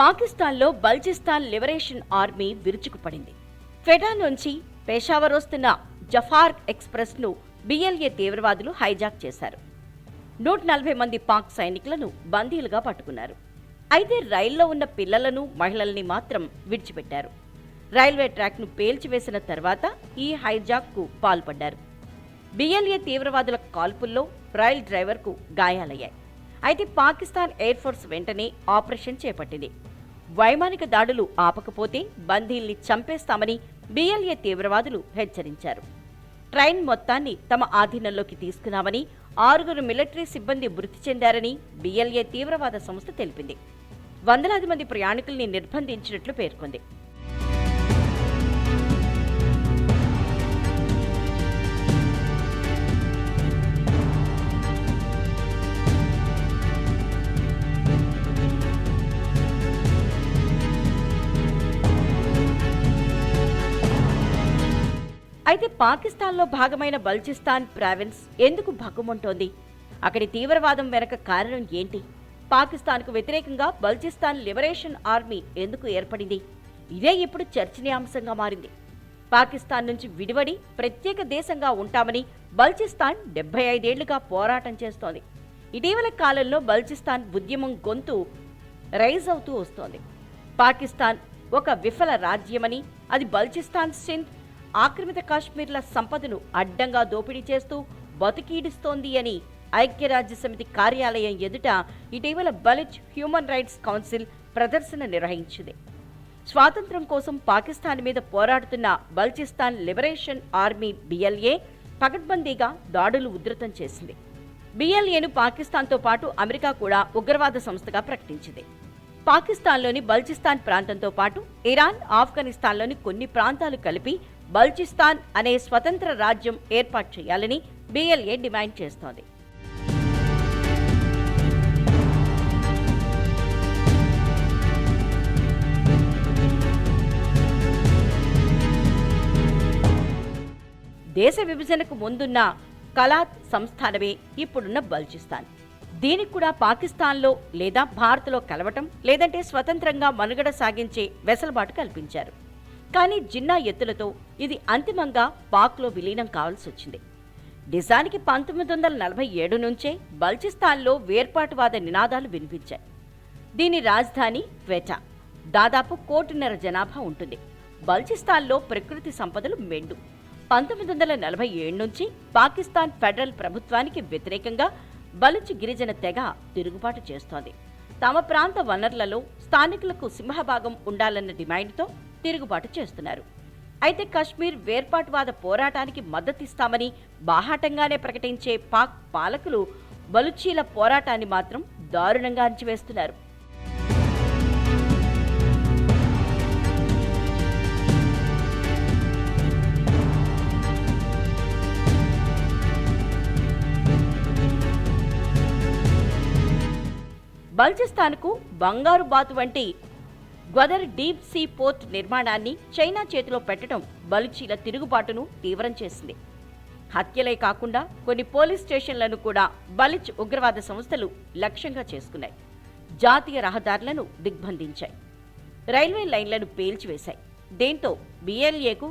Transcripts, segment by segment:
పాకిస్తాన్లో బల్చిస్తాన్ liberation army విరుచుకుపడింది. ఫెడా నుంచి పెషావర్ వస్తున్న జఫార్ ఎక్స్ప్రెస్ను బిఎల్ఏ తీవ్రవాదులు హైజాక్ చేశారు. నూట నలభై మంది పాక్ సైనికులను బందీలుగా పట్టుకున్నారు. అయితే రైల్లో ఉన్న పిల్లలను మహిళల్ని మాత్రం విడిచిపెట్టారు. రైల్వే ట్రాక్ను పేల్చివేసిన తర్వాత ఈ హైజాక్కు పాల్పడ్డారు. బిఎల్ఏ తీవ్రవాదుల కాల్పుల్లో రైల్ డ్రైవర్కు గాయాలయ్యాయి. అయితే పాకిస్తాన్ ఎయిర్ ఫోర్స్ వెంటనే ఆపరేషన్ చేపట్టింది. వైమానిక దాడులు ఆపకపోతే బందీల్ని చంపేస్తామని బిఎల్ఏ తీవ్రవాదులు హెచ్చరించారు. ట్రైన్ మొత్తాన్ని తమ ఆధీనంలోకి తీసుకున్నామని ఆరుగురు మిలిటరీ సిబ్బంది మృతి చెందారని బిఎల్ఏ తీవ్రవాద సంస్థ తెలిపింది. వందలాది మంది ప్రయాణికుల్ని నిర్బంధించినట్లు పేర్కొంది. అయితే పాకిస్తాన్లో భాగమైన బల్చిస్తాన్ ప్రావిన్స్ ఎందుకు భగ్గుమంటోంది? అక్కడి తీవ్రవాదం వెనక కారణం ఏంటి? పాకిస్తాన్కు వ్యతిరేకంగా బల్చిస్తాన్ లిబరేషన్ ఆర్మీ ఎందుకు ఏర్పడింది? ఇదే ఇప్పుడు చర్చనీయాంశంగా మారింది. పాకిస్తాన్ నుంచి విడివడి ప్రత్యేక దేశంగా ఉంటామని బల్చిస్తాన్ డెబ్బై ఐదేళ్ళుగా పోరాటం చేస్తోంది. ఇటీవల కాలంలో బల్చిస్తాన్ ఉద్యమం గొంతు రైజ్ అవుతూ వస్తోంది. పాకిస్తాన్ ఒక విఫల రాజ్యమని అది బల్చిస్తాన్ సింధ్ ఆక్రమిత కాశ్మీర్ల సంపదను అడ్డంగా దోపిడీ చేస్తూ బతికీడుస్తోంది అని ఐక్యరాజ్యసమితి కార్యాలయం ఎదుట ఇటీవల బలిచ్ హ్యూమన్ రైట్స్ కౌన్సిల్ ప్రదర్శన నిర్వహించింది. స్వాతంత్ర్యం కోసం పాకిస్తాన్ మీద పోరాడుతున్న బల్చిస్తాన్ లిబరేషన్ ఆర్మీ బిఎల్ఏ పకడ్బందీగా దాడులు ఉధృతం చేసింది. బిఎల్ఏను పాకిస్తాన్తో పాటు అమెరికా కూడా ఉగ్రవాద సంస్థగా ప్రకటించింది. పాకిస్తాన్లోని బల్చిస్తాన్ ప్రాంతంతో పాటు ఇరాన్ ఆఫ్ఘనిస్తాన్లోని కొన్ని ప్రాంతాలు కలిపి బల్చిస్తాన్ అనే స్వతంత్ర రాజ్యం ఏర్పాటు చేయాలని బిఎల్ఏ డిమాండ్ చేస్తోంది. దేశ విభజనకు ముందున్న కలాత్ సంస్థానమే ఇప్పుడున్న బల్చిస్తాన్. దీనికి కూడా పాకిస్తాన్లో లేదా భారత్లో కలవటం లేదంటే స్వతంత్రంగా మనుగడ సాగించే వెసలుబాటు కల్పించారు. కానీ జిన్నా ఎత్తులతో ఇది అంతిమంగా పాక్లో విలీనం కావాల్సి వచ్చింది. నిజానికి పంతొమ్మిది వందల నలభై ఏడు నుంచే బల్చిస్తాన్లో వేర్పాటువాద నినాదాలు వినిపించాయి. దీని రాజధాని క్వెటా. దాదాపు కోటిన్నర జనాభా ఉంటుంది. బల్చిస్తాన్లో ప్రకృతి సంపదలు మెండు. పంతొమ్మిది వందల నలభై ఏడు నుంచి పాకిస్తాన్ ఫెడరల్ ప్రభుత్వానికి వ్యతిరేకంగా బలుచ్ గిరిజన తెగ తిరుగుబాటు చేస్తోంది. తమ ప్రాంత వనరులలో స్థానికులకు సింహభాగం ఉండాలన్న డిమాండ్తో తిరుగుబాటు చేస్తున్నారు. అయితే కశ్మీర్ వేర్పాటువాద పోరాటానికి మద్దతిస్తామని బాహాటంగానే ప్రకటించే పాక్ పాలకులు బలుచీల పోరాటాన్ని మాత్రం దారుణంగా అంచివేస్తున్నారు బల్చిస్తాన్కు బంగారు బాతు వంటి గ్వదర్ డీప్ సీ పోర్ట్ నిర్మాణాన్ని చైనా చేతిలో పెట్టడం బలుచీల తిరుగుబాటును తీవ్రం చేసింది. హత్యలే కాకుండా కొన్ని పోలీస్ స్టేషన్లను కూడా బలిచ్ ఉగ్రవాద సంస్థలు లక్ష్యంగా చేసుకున్నాయి. జాతీయ రహదారులను దిగ్బంధించాయి. రైల్వే లైన్లను పేల్చివేశాయి. దీంతో బిఎల్ఏకు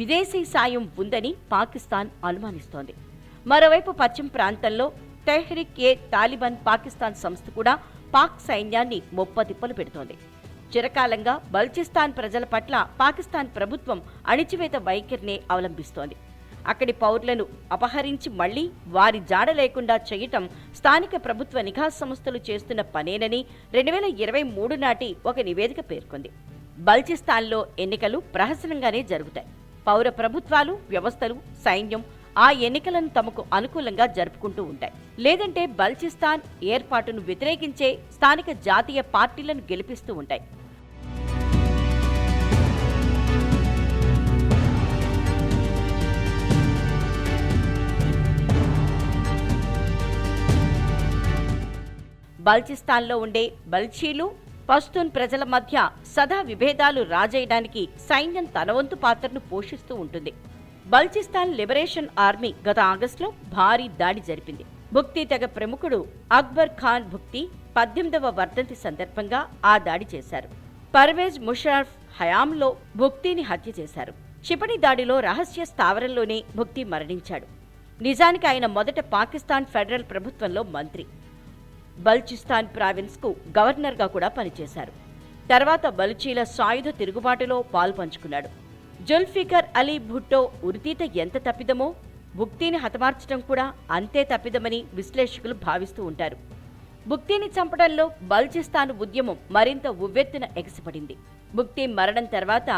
విదేశీ సాయం ఉందని పాకిస్తాన్ అనుమానిస్తోంది. మరోవైపు పశ్చిమ ప్రాంతంలో తెహ్రిక్ ఏ తాలిబాన్ పాకిస్తాన్ సంస్థ కూడా పాక్ సైన్యాన్ని మొప్పతిప్పలు పెడుతోంది. చిరకాలంగా బల్చిస్తాన్ ప్రజల పట్ల పాకిస్తాన్ ప్రభుత్వం అణిచివేత వైఖరినే అవలంబిస్తోంది. అక్కడి పౌరులను అపహరించి మళ్ళీ వారి జాడ లేకుండా చేయటం స్థానిక ప్రభుత్వ నిఘా సంస్థలు చేస్తున్న పనేనని రెండు వేల ఇరవై మూడు నాటి ఒక నివేదిక పేర్కొంది. బల్చిస్తాన్లో ఎన్నికలు ప్రహసనంగానే జరుగుతాయి. పౌర ప్రభుత్వాలు వ్యవస్థలు సైన్యం ఆ ఎన్నికలను తమకు అనుకూలంగా జరుపుకుంటూ ఉంటాయి. లేదంటే బల్చిస్తాన్ ఏర్పాటును వ్యతిరేకించే స్థానిక జాతీయ పార్టీలను గెలిపిస్తూ ఉంటాయి. బల్చిస్తాన్లో ఉండే బల్చీలు పస్తూన్ ప్రజల మధ్య సదా విభేదాలు రాజేయడానికి సైన్యం తన వంతు పాత్రను పోషిస్తూ ఉంటుంది. బల్చిస్తాన్ లిబరేషన్ ఆర్మీ గత ఆగస్టులో భారీ దాడి జరిపింది. భుక్తి తెగ ప్రముఖుడు అక్బర్ ఖాన్ భుక్తి పద్దెనిమిదవ వర్ధంతి సందర్భంగా ఆ దాడి చేశారు. పర్వేజ్ ముషరఫ్ హయాంలో భుక్తిని హత్య చేశారు. క్షిపణి దాడిలో రహస్య స్థావరంలోనే భుక్తి మరణించాడు. నిజానికి ఆయన మొదట పాకిస్తాన్ ఫెడరల్ ప్రభుత్వంలో మంత్రి. బల్చిస్తాన్ ప్రావిన్స్కు గవర్నర్గా కూడా పనిచేశారు. తర్వాత బలుచీల సాయుధ తిరుగుబాటులో పాల్పంచుకున్నాడు జుల్ఫికర్ అలీ భుట్టో ఉరితీత ఎంత తప్పిదమో భుక్తిని హతమార్చడం కూడా అంతే తప్పిదమని విశ్లేషకులు భావిస్తూ ఉంటారు. భుక్తిని చంపడంలో బల్చిస్తాన్ ఉద్యమం మరింత ఉవ్వెత్తున ఎగసిపడింది. భుక్తి మరణం తర్వాత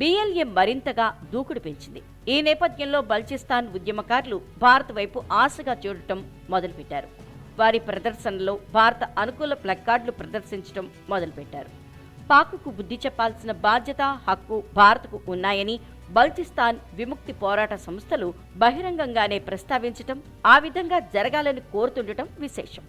బిఎల్ఏ మరింతగా దూకుడు పెంచింది. ఈ నేపథ్యంలో బల్చిస్తాన్ ఉద్యమకారులు భారత్ వైపు ఆశగా చూడటం మొదలుపెట్టారు. వారి ప్రదర్శనలో భారత అనుకూల ప్లక్కార్డులు ప్రదర్శించడం మొదలుపెట్టారు. పాక్కు బుద్ధి చెప్పాల్సిన బాధ్యత హక్కు భారత్కు ఉన్నాయని బల్చిస్తాన్ విముక్తి పోరాట సంస్థలు బహిరంగంగానే ప్రస్తావించటం ఆ విధంగా జరగాలని కోరుతుండటం విశేషం.